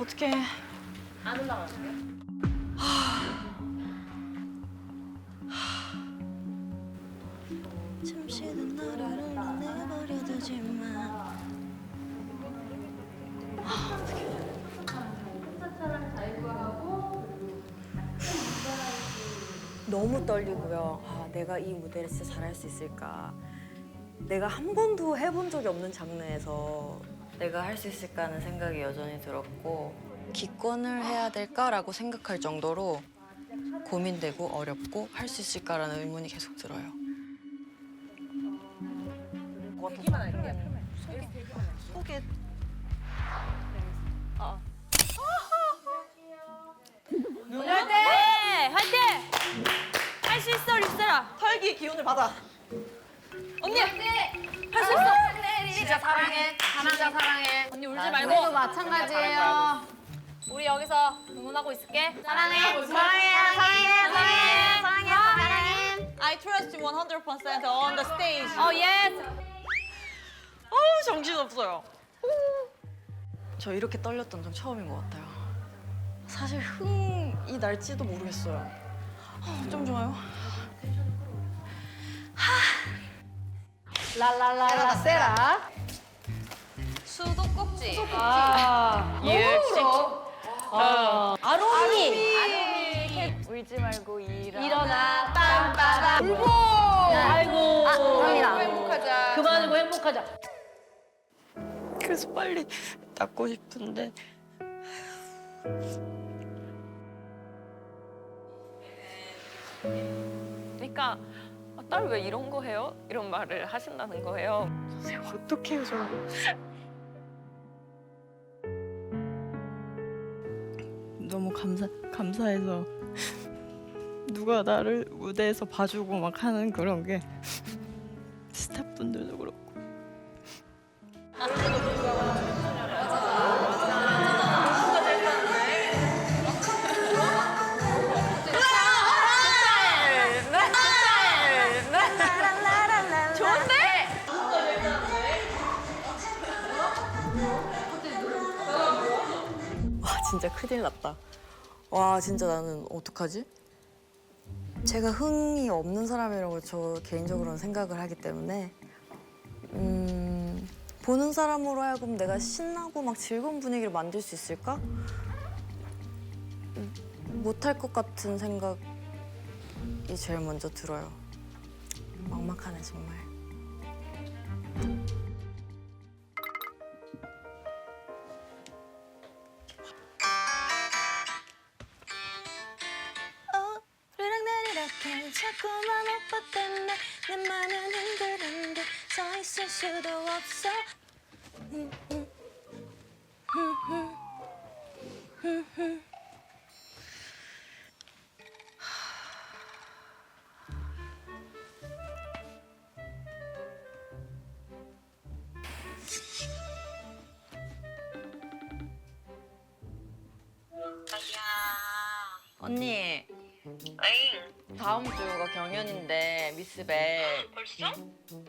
어떻게 안 올라가세요? 잠시는 너를 내버려 두지 마. 너무 떨리고요. 아, 내가 이 무대를 진짜 잘할 수 있을까. 내가 한 번도 해본 적이 없는 장르에서 내가 할 수 있을까 하는 생각이 여전히 들었고 기권을 해야 될까라고 생각할 정도로 고민되고 어렵고 할 수 있을까라는 의문이 계속 들어요. 할게요. 소개 화이팅! 화이팅! 할 수 있어, 리스라. 털기 기운을 받아. 언니! 할 수 있어. 진짜 사랑해. 진짜 사랑해. 언니 울지 우리도 말고 마찬가지예요. 우리 여기서 응원하고 있을게. 사랑해. 사랑해. 사랑해. 사랑해. 사랑해. 사랑해. I trust you 100% on the stage. 어, 예. 어우 정신 없어요. 저 이렇게 떨렸던 건 처음인 것 같아요. 사실 흥이 날지도 모르겠어요. 어, 좀 좋아요. 라 라 라 라 세라. 수도꼭지. 아. 역시. 아롬이. 울지 말고 일어. 일어나. 빰빠밤. 울보. 아이고. 갑니다. 행복하자. 그만이고 행복하자. 그래서 빨리 낫고 싶은데. 그러니까 아, 딸왜 이런 거 해요? 이런 말을 하신다는 거예요. 선생님 어떡해요 저. 너무 감사 감사해서 누가 나를 무대에서 봐주고 막 하는 그런 게 스태프분들도 그렇고. 진짜 큰일 났다. 와 진짜 나는 어떡하지? 제가 흥이 없는 사람이라고 저 개인적으로는 생각을 하기 때문에 음, 보는 사람으로 하여금 내가 신나고 막 즐거운 분위기를 만들 수 있을까? 음, 못할 것 같은 생각이 제일 먼저 들어요. 막막하네 정말. 수도 없어. 언니 에잉, 다음 주가 경연인데 미스백 벌써?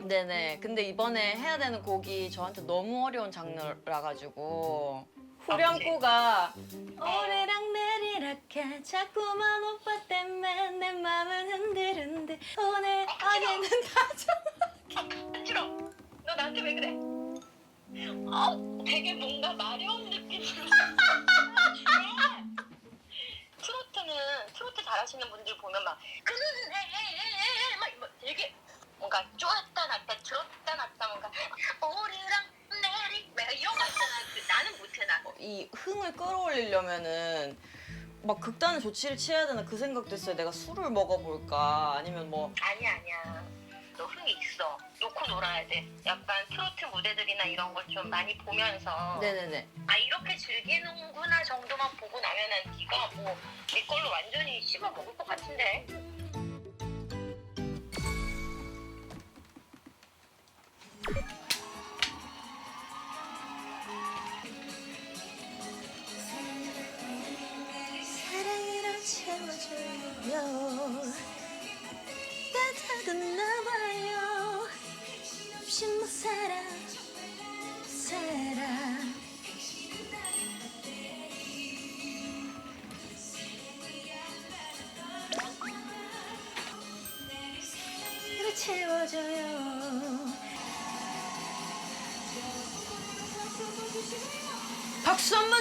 네네. 근데 이번에 해야 되는 곡이 저한테 너무 어려운 장르라 가지고 후렴구가 오르락 내리락해 자꾸만 오빠 때문에 내 맘은 흔들흔들 오늘 어제는 다 좋아 싫어. 너 나한테 왜 그래? 어, 되게 뭔가 마려운 느낌으로. 트로트는 트로트 잘하시는 분들 보면 막 그래 막, 막 되게 뭔가 쪼았다 놨다 들었다 놨다 뭔가 오르락 내리 막 이런 거 있잖아. 그 나는 못해 나. 이 흥을 끌어올리려면은 막 극단의 조치를 취해야 되나 그 생각도 했어요. 내가 술을 먹어볼까 아니면 뭐 아니야 아니야. 놀아야 돼. 약간 트로트 무대들이나 이런 걸 좀 많이 보면서 네네네. 아 이렇게 즐기는구나 정도만 보고 나면은 네가 뭐네 걸로 완전히 씹어 먹을 것 같은데. 사랑으로 채워줘요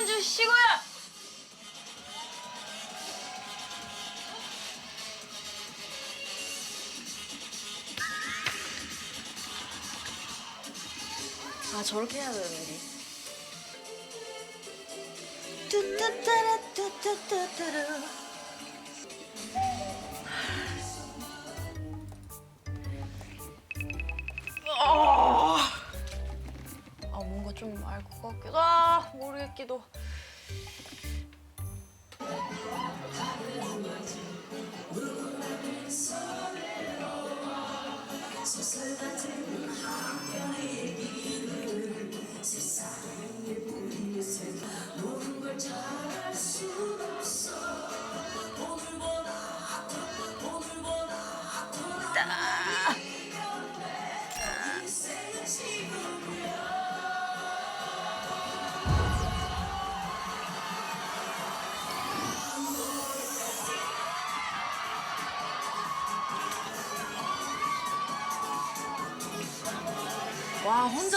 박수 한번 주시고요. 아 저렇게 해야 되는데. 뚜따따라 뚜따따따라. 아 뭔가 좀 알 것 같기도 아 모르겠기도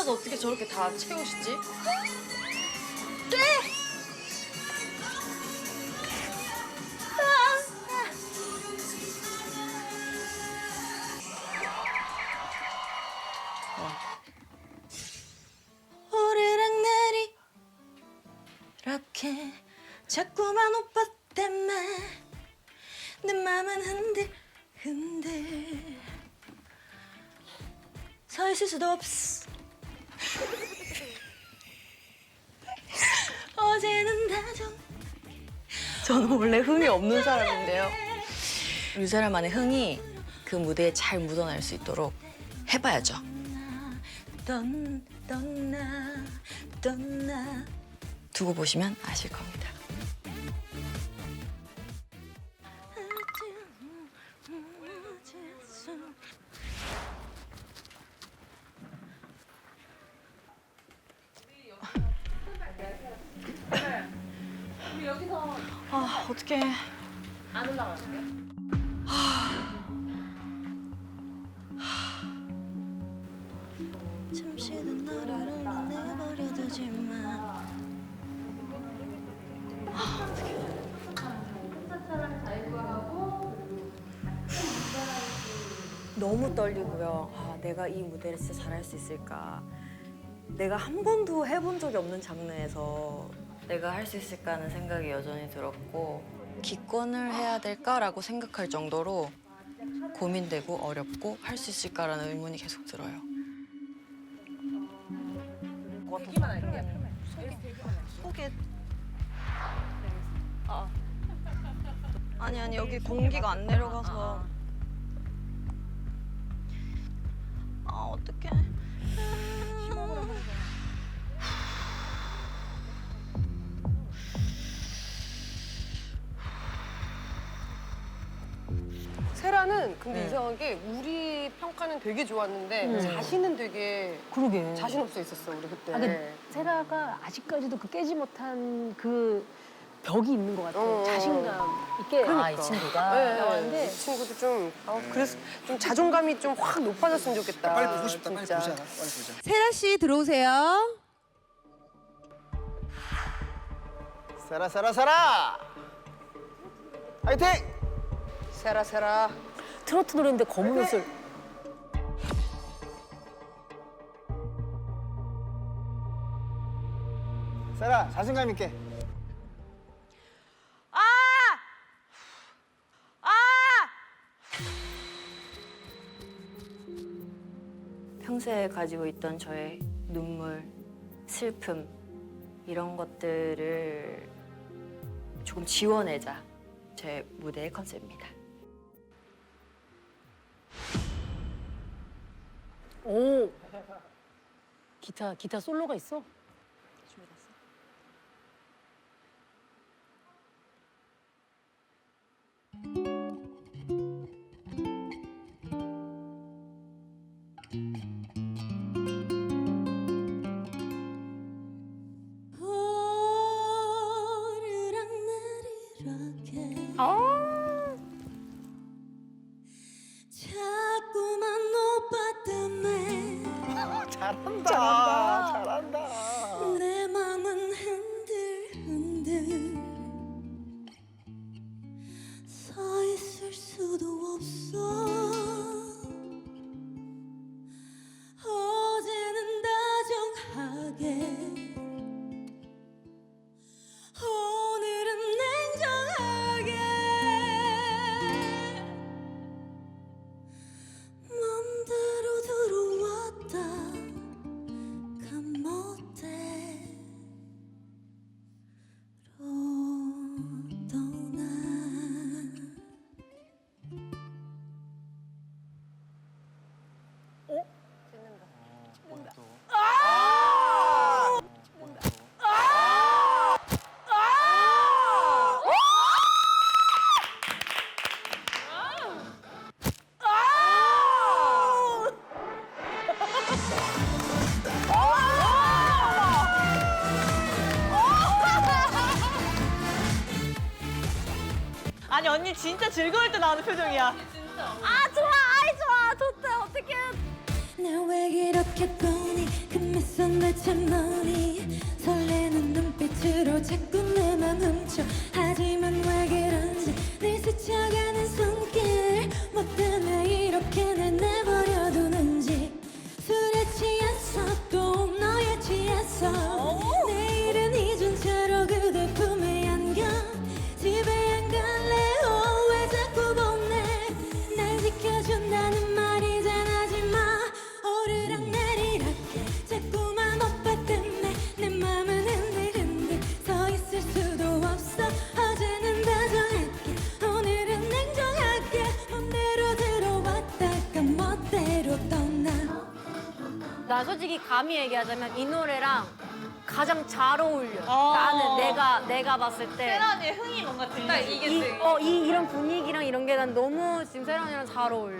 혼자서 어떻게 저렇게 다 채우시지? 오르락 내리. 이렇게 자꾸만 오빠 때문에 내 맘은 흔들 흔들. 서 있을 수도 없어 저는 원래 흥이 없는 사람인데요. 이 사람만의 흥이 그 무대에 잘 묻어날 수 있도록 해봐야죠. 두고 보시면 아실 겁니다 어떡해 안 올라가는데요? 잠시는 너를 내버려두지마 너무 떨리고요. 아, 내가 이 무대를 진짜 잘할 수 있을까. 내가 한 번도 해본 적이 없는 장르에서 내가 할 수 있을까 하는 생각이 여전히 들었고 기권을 해야 될까라고 생각할 정도로 고민되고 어렵고 할 수 있을까라는 의문이 계속 들어요. 할게요. 속에 아. 아니 아니 여기 공기가 안 내려가서 아 어떡해 세라는 근데 네. 이상하게 우리 평가는 되게 좋았는데 음. 자신은 되게 그러게. 자신 없어 있었어 우리 그때. 아, 근데 세라가 아직까지도 그 깨지 못한 그 벽이 있는 것 같아요. 어. 자신감 있게. 아, 이 친구가. 네, 나왔는데 이 친구도 좀 어, 그래서 좀 자존감이 좀 확 높아졌으면 좋겠다. 빨리 보고 싶다. 빨리 진짜. 보자. 빨리 보자. 세라 씨 들어오세요. 세라 세라 세라. 화이팅! 세라 세라. 트로트 노래인데 검은 옷을. 세라 자신감 있게. 평소에 가지고 있던 저의 눈물, 슬픔 이런 것들을 조금 지워내자 제 무대의 컨셉입니다. 오. 기타 기타 솔로가 있어? 때문에 진짜 즐거울 때 나오는 표정이야. 아 좋아. 아이 좋아. 좋다 어떡해. 날왜 이렇게 보니 그 미소 내참 머리 설레는 눈빛으로 자꾸 내 맘 훔쳐. 하지만 왜 그런지 늘 스쳐가 솔직히 감히 얘기하자면 이 노래랑 가장 잘 어울려 어. 나는 내가 내가 봤을 때 세라 언니의 흥이 뭔가 들리지. 이게 이, 어, 이 이런 분위기랑 이런 게 난 너무 지금 세라 언니랑 잘 어울려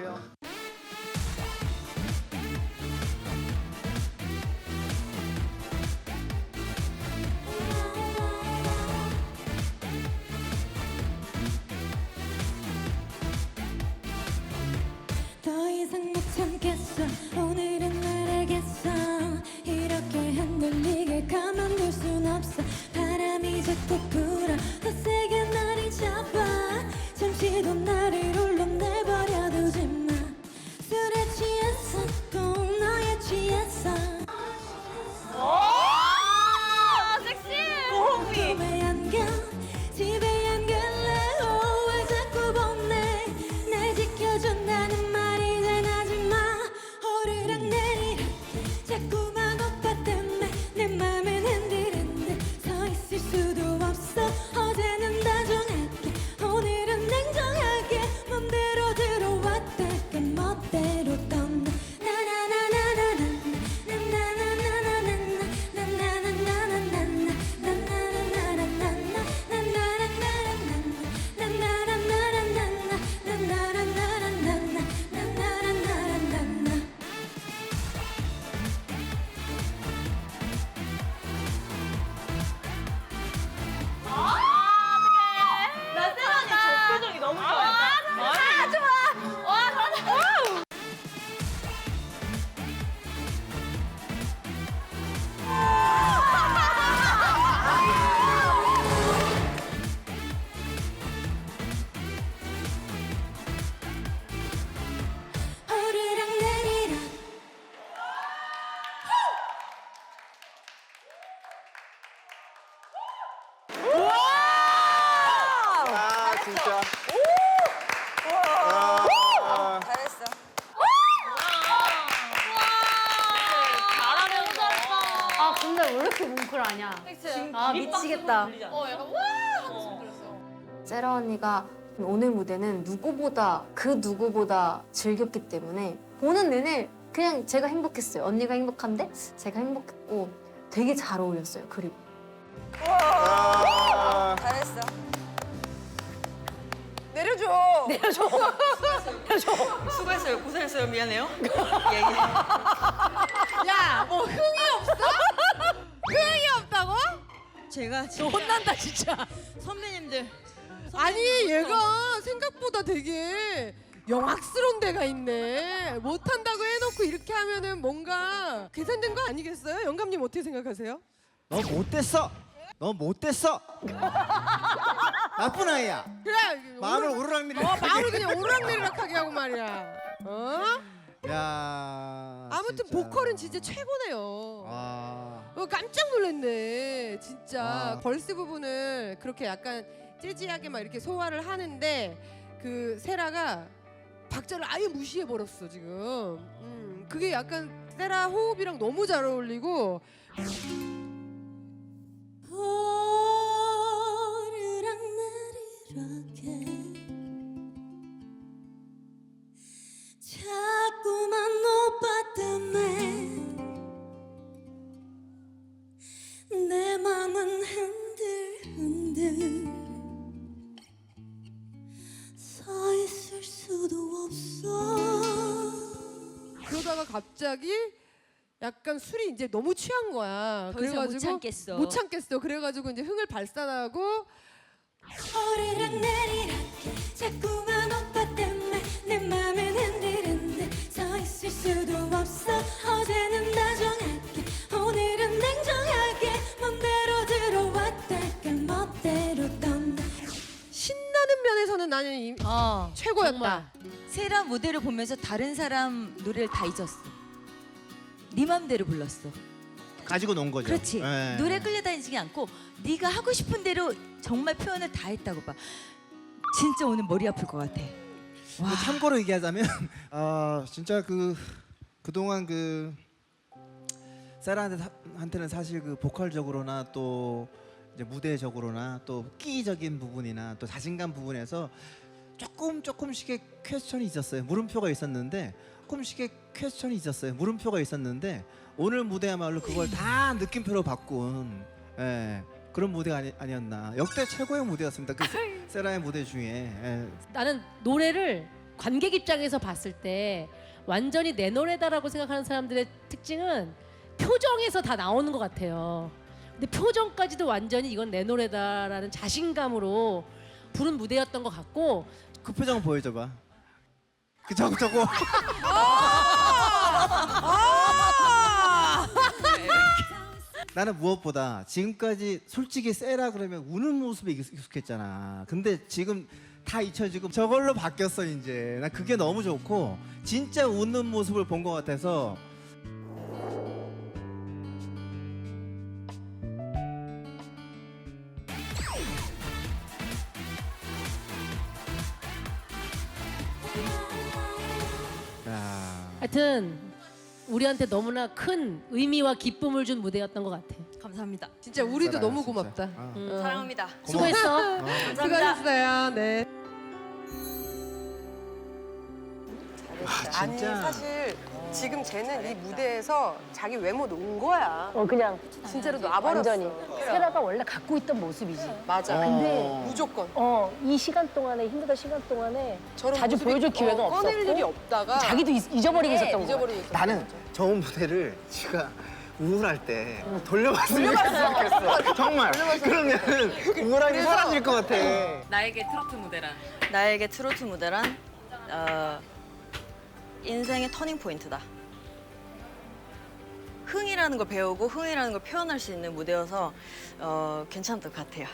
왜 이렇게 뭉클하냐 아 미치겠다 세라 언니가 오늘 무대는 누구보다 그 누구보다 즐겼기 때문에 보는 내내 그냥 제가 행복했어요. 언니가 행복한데 제가 행복했고 되게 잘 어울렸어요. 그리고 아, 잘했어. 내려줘. 수고했어요. 고생했어요. 미안해요. 야, 뭐 흥이 흥이 없다고? 제가 너 혼난다 진짜. 선배님들 아니 얘가 생각보다 되게 영악스러운 데가 있네. 못한다고 해놓고 이렇게 하면은 뭔가 계산된 거 아니겠어요? 영감님 어떻게 생각하세요? 너 못됐어. 너 못됐어. 나쁜 아이야. 그래 마음을 오르- 오르락내리락. 어, 마음을 그냥 오르락내리락하게 하고 말이야. 어? 야. 아무튼 진짜. 보컬은 진짜 최고네요. 아. 어, 깜짝 놀랐네. 진짜 아. 벌스 부분을 그렇게 약간 재즈하게 막 이렇게 소화를 하는데 그 세라가 박자를 아예 무시해 버렸어 지금. 음, 그게 약간 세라 호흡이랑 너무 잘 어울리고 오르락내리락해 약간 술이 이제 너무 취한 거야. 그래가지고 못 참겠어. 못 참겠어. 그래가지고 이제 흥을 발산하고 오르락 내리락 자꾸만 오빠 때문에 내 맘은 흔들흔들 서 있을 수도 없어 어제는 다정하게 오늘은 냉정하게 맘대로 들어왔다가 멋대로 떤다 신나는 면에서는 나는 이, 어, 최고였다. 정말. 세라 무대를 보면서 다른 사람 노래를 다 잊었어. 네 맘대로 불렀어. 가지고 논 거죠. 그렇지. 예. 노래 끌려다니지 않고 네가 하고 싶은 대로 정말 표현을 다 했다고 봐. 진짜 오늘 머리 아플 것 같아. 그 참고로 얘기하자면 아 진짜 그 그동안 그 세라한테는 사실 그 보컬적으로나 또 이제 무대적으로나 또 끼적인 부분이나 또 자신감 부분에서 조금 조금씩의 퀘스천이 있었어요. 물음표가 있었는데 조금씩의 퀘스천이 있었어요. 물음표가 있었는데 오늘 무대야말로 그걸 다 느낌표로 바꾼 예, 그런 무대가 아니, 아니었나. 역대 최고의 무대였습니다. 그 세- 세라의 무대 중에. 예. 나는 노래를 관객 입장에서 봤을 때 완전히 내 노래다라고 생각하는 사람들의 특징은 표정에서 다 나오는 것 같아요. 근데 표정까지도 완전히 이건 내 노래다라는 자신감으로 부른 무대였던 것 같고 그 표정 보여줘봐. 그 저거 저거. 나는 무엇보다 지금까지 솔직히 세라 그러면 우는 모습에 익숙- 익숙했잖아. 근데 지금 다 잊혀지고 저걸로 바뀌었어 이제. 나 그게 너무 좋고 진짜 웃는 모습을 본 것 같아서 하여튼 우리한테 너무나 큰 의미와 기쁨을 준 무대였던 것 같아. 감사합니다. 진짜 우리도 세라야, 너무 진짜. 고맙다. 아. 음. 사랑합니다. 수고했어. 수고하셨어요. 네. 아, 아니 진짜. 사실 지금 쟤는 이 무대에서 자기 외모 놓은 거야. 어 그냥 진짜로 놔버렸어. 완전히 세라가 원래 갖고 있던 모습이지. 맞아. 근데 무조건 어 이 시간 동안에 힘들던 시간 동안에 저런 자주 모습이 보여줄 기회가 어, 꺼낼 없었고 일이 없다가 자기도 잊- 잊어버리고 있었던 거야. 잊어버리고 있었어. 나는 저 무대를 제가 우울할 때 돌려봤으면 좋겠어. 정말. 그러면 우울함이 사라질 것 같아. 나에게 트로트 무대란 나에게 트로트 무대란 어, 인생의 터닝 포인트다. 흥이라는 걸 배우고 흥이라는 걸 표현할 수 있는 무대여서 어, 괜찮을 것 같아요.